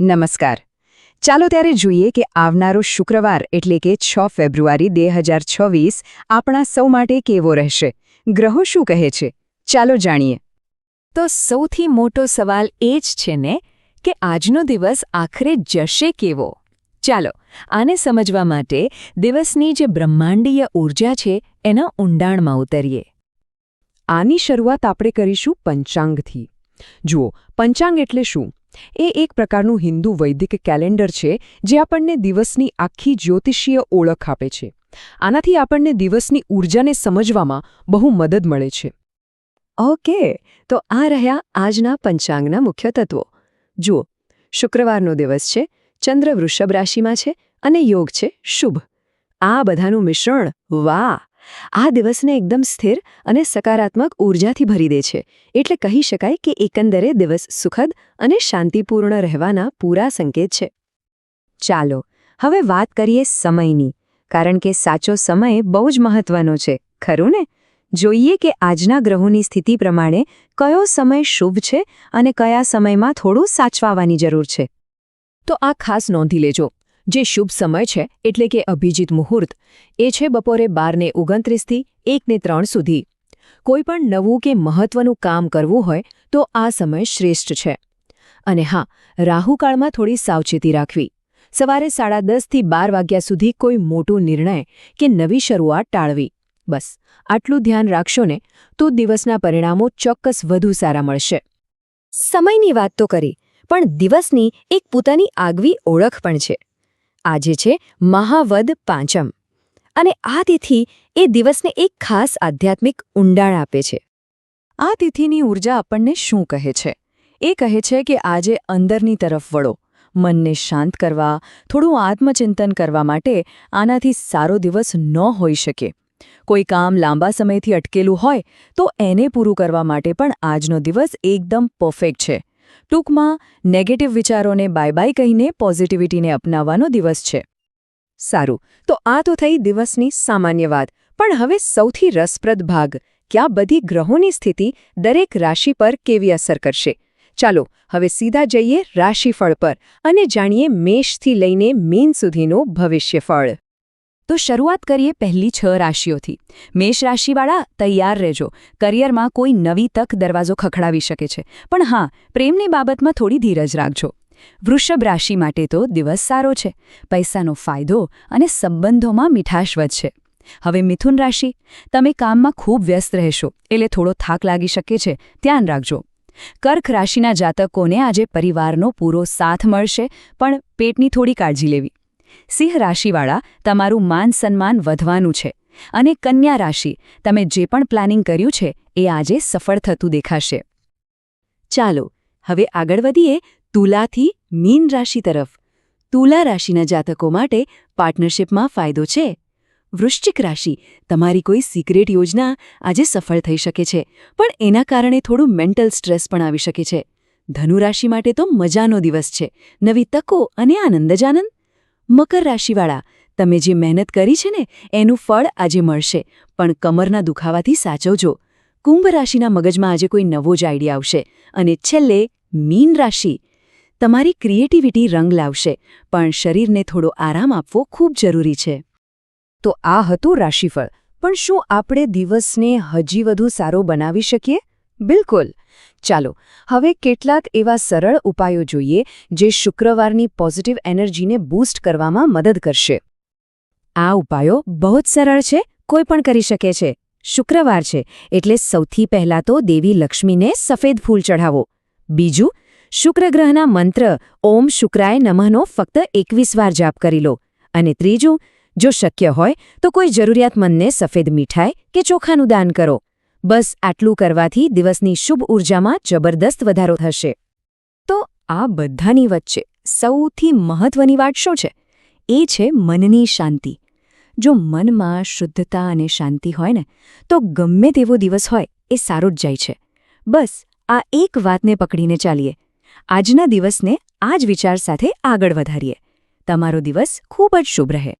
નમસ્કાર. ચાલો ત્યારે જોઈએ કે આવનારો શુક્રવાર એટલે કે છ ફેબ્રુઆરી બે હજાર છવ્વીસ આપણા સૌ માટે કેવો રહેશે? ગ્રહો શું કહે છે? ચાલો જાણીએ. તો સૌથી મોટો સવાલ એ જ છે ને કે આજનો દિવસ આખરે જશે કેવો? ચાલો, આને સમજવા માટે દિવસની જે બ્રહ્માંડીય ઊર્જા છે એના ઊંડાણમાં ઉતરીએ. આની શરૂઆત આપણે કરીશું પંચાંગથી. જુઓ, પંચાંગ એટલે શું? એ એક પ્રકારનું હિન્દુ વૈદિક કેલેન્ડર છે, જે આપણને દિવસની આખી જ્યોતિષીય ઓળખ આપે છે. આનાથી આપણને દિવસની ઊર્જાને સમજવામાં બહુ મદદ મળે છે. ઓકે, તો આ રહ્યા આજના પંચાંગના મુખ્ય તત્વો. જુઓ, શુક્રવારનો દિવસ છે, ચંદ્ર વૃષભ રાશિમાં છે અને યોગ છે, શુભ. આ બધાનું મિશ્રણ વાહ! આ દિવસને એકદમ સ્થિર અને સકારાત્મક ઊર્જાથી ભરી દે છે. એટલે કહી શકાય કે એકંદરે દિવસ સુખદ અને શાંતિપૂર્ણ રહેવાના પૂરા સંકેત છે. ચાલો, હવે વાત કરીએ સમયની, કારણ કે સાચો સમય બહુ જ મહત્વનો છે, ખરું ને? જોઈએ કે આજના ગ્રહોની સ્થિતિ પ્રમાણે કયો સમય શુભ છે અને કયા સમયમાં થોડું સાચવાવાની જરૂર છે. તો આ ખાસ નોંધી લેજો. જે શુભ સમય છે, એટલે કે અભિજીત મુહૂર્ત, એ છે બપોરે બારને ઓગણત્રીસથી એકને ત્રણ સુધી. કોઈ પણ નવું કે મહત્વનું કામ કરવું હોય, તો આ સમય શ્રેષ્ઠ છે. અને હા રાહુકાળમાં થોડી સાવચેતી રાખવી. સવારે સાડા દસથી બાર વાગ્યા સુધી કોઈ મોટો નિર્ણય કે નવી શરૂઆત ટાળવી. બસ, આટલું ધ્યાન રાખશો ને, તો દિવસના પરિણામો ચોક્કસ વધુ સારા મળશે. સમયની વાત તો કરી, પણ દિવસની એક પોતાની આગવી ઓળખ પણ છે. આજે છે મહાવદ પાંચમ. અને આ તિથિ એ દિવસને એક ખાસ આધ્યાત્મિક ઊંડાણ આપે છે. આ તિથિની ઊર્જા આપણને શું કહે છે? એ કહે છે કે આજે અંદરની તરફ વળો, મનને શાંત કરવા, થોડું આત્મચિંતન કરવા માટે આનાથી સારો દિવસ ન હોઈ શકે. કોઈ કામ લાંબા સમયથી અટકેલું હોય તો એને પૂરું કરવા માટે પણ આજનો દિવસ એકદમ પરફેક્ટ છે. ટૂંકમાં નેગેટિવ વિચારોને બાય બાય કહીને પોઝિટિવિટીને અપનાવવાનો દિવસ છે. સારું, તો આ તો થઈ દિવસની સામાન્ય વાત, પણ હવે સૌથી રસપ્રદ ભાગ, ક્યાં બધી ગ્રહોની સ્થિતિ દરેક રાશિ પર કેવી અસર કરશે? ચાલો, હવે સીધા જઈએ રાશિફળ પર, અને જાણીએ મેષથી લઈને મીન સુધીનું ભવિષ્યફળ. તો શરૂઆત કરીએ પહેલી છ રાશિઓથી. મેષ રાશિવાળા તૈયાર રહેજો. કરિયરમાં કોઈ નવી તક દરવાજો ખખડાવી શકે છે. પણ હા, પ્રેમની બાબતમાં થોડી ધીરજ રાખજો. વૃષભ રાશિ માટે તો દિવસ સારો છે. પૈસાનો ફાયદો અને સંબંધોમાં મીઠાશ વધશે. હવે મિથુન રાશિ. તમે કામમાં ખૂબ વ્યસ્ત રહેશો, એટલે થોડો થાક લાગી શકે છે. ધ્યાન રાખજો. કર્ક રાશિના જાતકોને આજે પરિવારનો પૂરો સાથ મળશે, પણ પેટની થોડી કાળજી લેવી. સિંહ રાશિવાળા તમારું માન સન્માન વધવાનું છે અને કન્યા રાશિ, તમે જે પણ પ્લાનિંગ કર્યું છે, એ આજે સફળ થતું દેખાશે. ચાલો, હવે આગળ વધીએ તુલાથી મીન રાશિ તરફ. તુલા રાશિના જાતકો માટે પાર્ટનરશિપમાં ફાયદો છે. વૃશ્ચિક રાશિ, તમારી કોઈ સિક્રેટ યોજના આજે સફળ થઈ શકે છે, પણ એના કારણે થોડું મેન્ટલ સ્ટ્રેસ પણ આવી શકે છે. ધનુ રાશિ માટે તો મજાનો દિવસ છે. નવી તકો અને આનંદ જ આનંદ. મકર રાશિવાળા. તમે જે મહેનત કરી છે ને, એનું ફળ આજે મળશે, પણ કમરના દુખાવાથી સાચવજો. કુંભ રાશિના મગજમાં આજે કોઈ નવો જ આઈડિયા આવશે, અને છેલ્લે મીન રાશિ. તમારી ક્રિએટિવિટી રંગ લાવશે, પણ શરીરને થોડો આરામ આપવો ખૂબ જરૂરી છે. તો આ હતું રાશિફળ. પણ શું આપણે દિવસને હજી વધુ સારો બનાવી શકીએ? બિલકુલ. ચાલો, હવે કેટલાક એવા સરળ ઉપાયો જોઈએ જે શુક્રવારની પોઝિટિવ એનર્જીને બૂસ્ટ કરવામાં મદદ કરશે. આ ઉપાયો બહુ જ સરળ છે, કોઈ પણ કરી શકે છે. શુક્રવાર છે, એટલે સૌથી પહેલાં તો દેવી લક્ષ્મીને સફેદ ફૂલ ચઢાવો. બીજું શુક્રગ્રહના મંત્ર, ઓમ શુક્રાય નમઃનો ફક્ત એકવીસ વાર જાપ કરી લો. અને ત્રીજું, જો શક્ય હોય, તો કોઈ જરૂરિયાતમંદને સફેદ મીઠાઈ કે ચોખાનું દાન કરો. બસ આટલું કરવાથી દિવસની શુભ ઊર્જામાં જબરદસ્ત વધારો થશે. તો આ બધાની વચ્ચે સૌથી મહત્વની વાત શું છે? એ છે મનની શાંતિ. જો મનમાં શુદ્ધતા અને શાંતિ હોય ને, તો ગમે તેવો દિવસ હોય એ સારો જ જાય છે. બસ આ એક વાતને પકડીને ચાલીએ. આજના દિવસને આ જ વિચાર સાથે આગળ વધારીએ. તમારો દિવસ ખૂબ જ શુભ રહે.